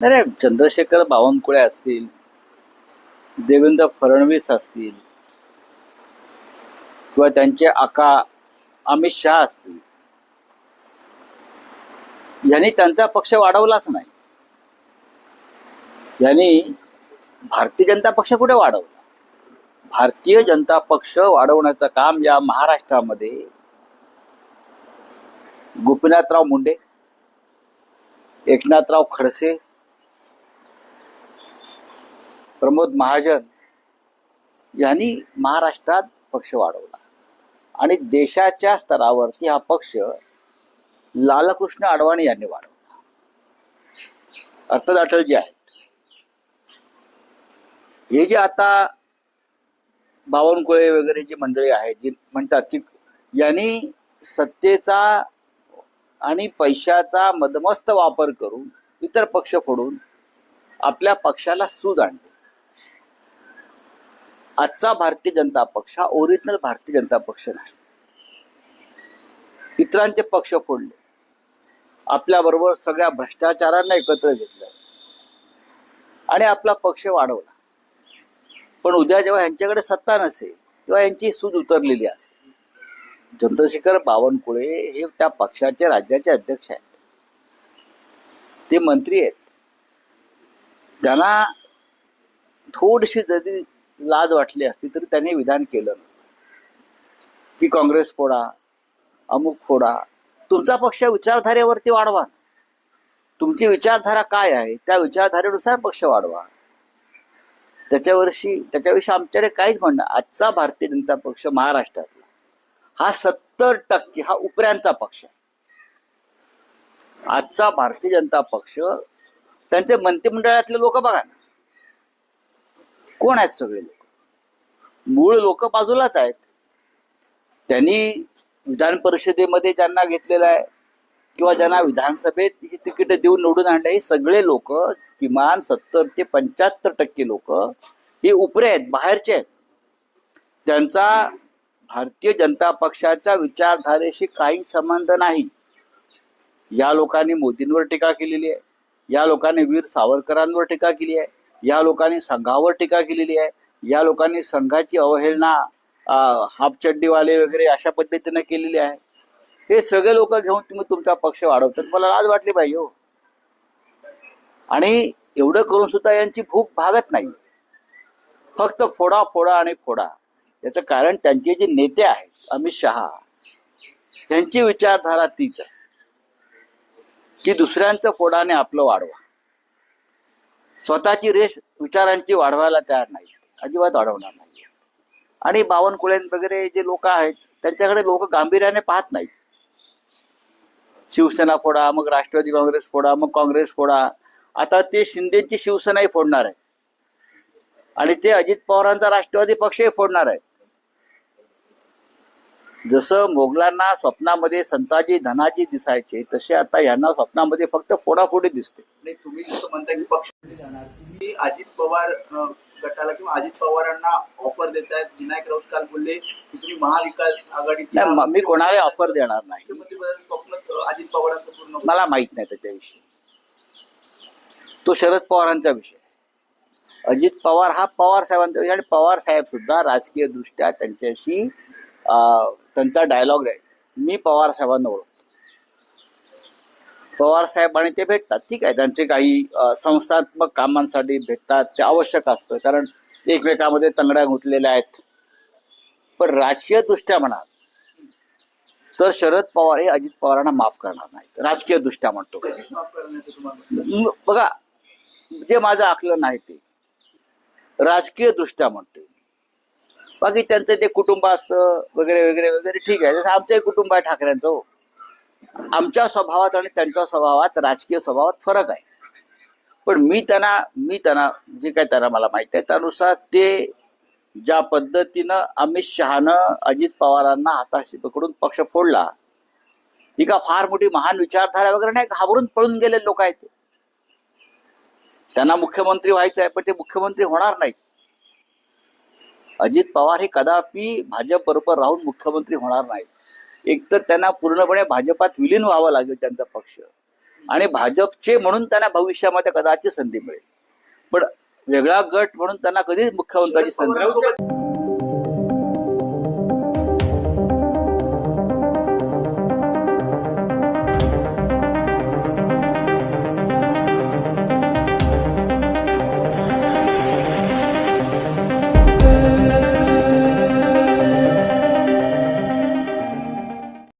अरे चंद्रशेखर बावनकुळे असतील देवेंद्र फडणवीस असतील किंवा त्यांचे आका अमित शहा असतील यांनी त्यांचा पक्ष वाढवलाच नाही. यांनी भारतीय जनता पक्ष कुठे वाढवला? भारतीय जनता पक्ष वाढवण्याचं काम या महाराष्ट्रामध्ये गोपीनाथराव मुंडे एकनाथराव खडसे प्रमोद महाजन यांनी महाराष्ट्रात पक्ष वाढवला. आणि देशाच्या स्तरावरती हा पक्ष लालकृष्ण अडवाणी यांनी वाढवला. अर्थात अटलजी आहेत. हे जे आता बावनकुळे वगैरे जी मंडळी आहेत जी म्हणतात की यांनी सत्तेचा आणि पैशाचा मदमस्त वापर करून इतर पक्ष फोडून आपल्या पक्षाला सूज आणली. आजचा भारतीय जनता पक्ष हा ओरिजिनल भारतीय जनता पक्ष नाही. इतरांचे पक्ष फोडले. आपल्याबरोबर सगळ्या भ्रष्टाचारांना एकत्र घेतलं. आणि आपला पक्ष वाढवला. पण उद्या जेव्हा यांच्याकडे सत्ता नसेल तेव्हा यांची सूज उतरलेली असेल. चंद्रशेखर बावनकुळे हे त्या पक्षाचे राज्याचे अध्यक्ष आहेत. ते मंत्री आहेत. त्यांना थोडीशी जरी लाज वाटली असती तरी त्यांनी विधान केलं नसतं. की काँग्रेस फोडा अमुक फोडा तुमचा पक्ष विचारधारेवरती वाढवा. तुमची विचारधारा काय आहे त्या विचारधारेनुसार पक्ष वाढवा. त्याच्यावरशी त्याच्याविषयी आमच्याकडे काहीच म्हणणं आजचा भारतीय जनता पक्ष महाराष्ट्रातला हा सत्तर टक्के हा उपऱ्यांचा पक्ष आहे. आजचा भारतीय जनता पक्ष त्यांचे मंत्रिमंडळातले लोक बघा ना. कोण आहेत सगळे लोक? मूळ लोक बाजूलाच आहेत. त्यांनी विधान परिषदेमध्ये ज्यांना घेतलेलं आहे किंवा ज्यांना विधानसभेत तिकीट देऊन निवडून आणले हे सगळे लोक किमान सत्तर ते पंच्याहत्तर टक्के लोक हे उपरे आहेत बाहेरचे आहेत. त्यांचा भारतीय जनता पक्षाच्या विचारधारेशी काही संबंध नाही. या लोकांनी मोदींवर टीका केलेली आहे. या लोकांनी वीर सावरकरांवर टीका केली आहे. या लोकांनी संघावर टीका केलेली आहे. या लोकांनी संघाची अवहेलना अं, हाफचड्डीवाले वगैरे अशा पद्धतीने केलेली आहे. हे सगळे लोक घेऊन तुम्ही तुमचा पक्ष वाढवतात मला लाज वाटली पाहिजे हो. आणि एवढं करून सुद्धा यांची भूक भागत नाही. फक्त फोडा फोडा आणि फोडा. याचं कारण त्यांचे जे नेते आहेत अमित शहा यांची विचारधारा तीच आहे. की दुसऱ्यांचं फोडाने आपलं वाढवा. स्वतःची रेस विचारांची वाढवायला तयार नाही अजिबात वाढवणार नाही आणि बावनकुळे वगैरे जे लोक आहेत त्यांच्याकडे लोक गांभीर्याने पाहत नाहीत. शिवसेना फोडा मग राष्ट्रवादी काँग्रेस फोडा मग काँग्रेस फोडा. आता ते शिंदेची शिवसेनाही फोडणार आहे. आणि ते अजित पवारांचा राष्ट्रवादी पक्षही फोडणार आहे. जसं मोगलांना स्वप्नामध्ये संताजी धनाजी दिसायचे तसे आता यांना स्वप्नामध्ये फक्त फोडाफोडी दिसते. नाही तुम्ही जसं म्हणता की पक्ष जाणार. तुम्ही अजित पवार गटाला किंवा अजित पवारांना ऑफर देत आहेत विनायक राऊत काल बोलले की तुम्ही महाविकास आघाडी म- कोणालाही ऑफर देणार नाही. स्वप्न अजित पवारांचं पूर्ण. मला माहीत नाही त्याच्याविषयी. तो शरद पवारांचा विषय. अजित पवार हा पवार साहेबांचा विषय आणि पवार साहेब सुद्धा राजकीय दृष्ट्या त्यांच्याशी अं, त्यांचा डायलॉग आहे मी पवार साहेबांना ओळखतो पवार साहेब आणि ते भेटतात. ठीक आहे त्यांचे काही संस्थात्मक कामांसाठी भेटतात. ते आवश्यक असतं. कारण एकमेकामध्ये तंगड्या गुंतलेल्या आहेत. पण राजकीय दृष्ट्या म्हणा तर शरद पवार हे अजित पवारांना माफ करणार नाहीत. राजकीय दृष्ट्या म्हणतो बघा जे माझं आकलन आहे ते. राजकीय दृष्ट्या म्हणतोय बाकी त्यांचं ते कुटुंब असतं वगैरे वगैरे वगैरे. ठीक आहे. जसं आमचंही कुटुंब आहे ठाकरेंचं हो. आमच्या स्वभावात आणि त्यांच्या स्वभावात राजकीय स्वभावात फरक आहे. पण मी त्यांना मी त्यांना जे काय त्यांना मला माहिती आहे त्यानुसार ते ज्या पद्धतीनं अमित शहानं अजित पवारांना हाताशी पकडून पक्ष फोडला ही का फार मोठी महान विचारधारा वगैरे नाही घाबरून पळून गेलेले लोक आहेत त्यांना मुख्यमंत्री व्हायचं आहे पण ते मुख्यमंत्री होणार नाहीत. अजित पवार हे कदापि भाजप बरोबर राहून मुख्यमंत्री होणार नाहीत. एकतर त्यांना पूर्णपणे भाजपात विलीन व्हावं लागेल त्यांचा पक्ष. आणि भाजपचे म्हणून त्यांना भविष्यामध्ये कदाचित संधी मिळेल. पण वेगळा गट म्हणून त्यांना कधीच मुख्यमंत्र्यांची संधी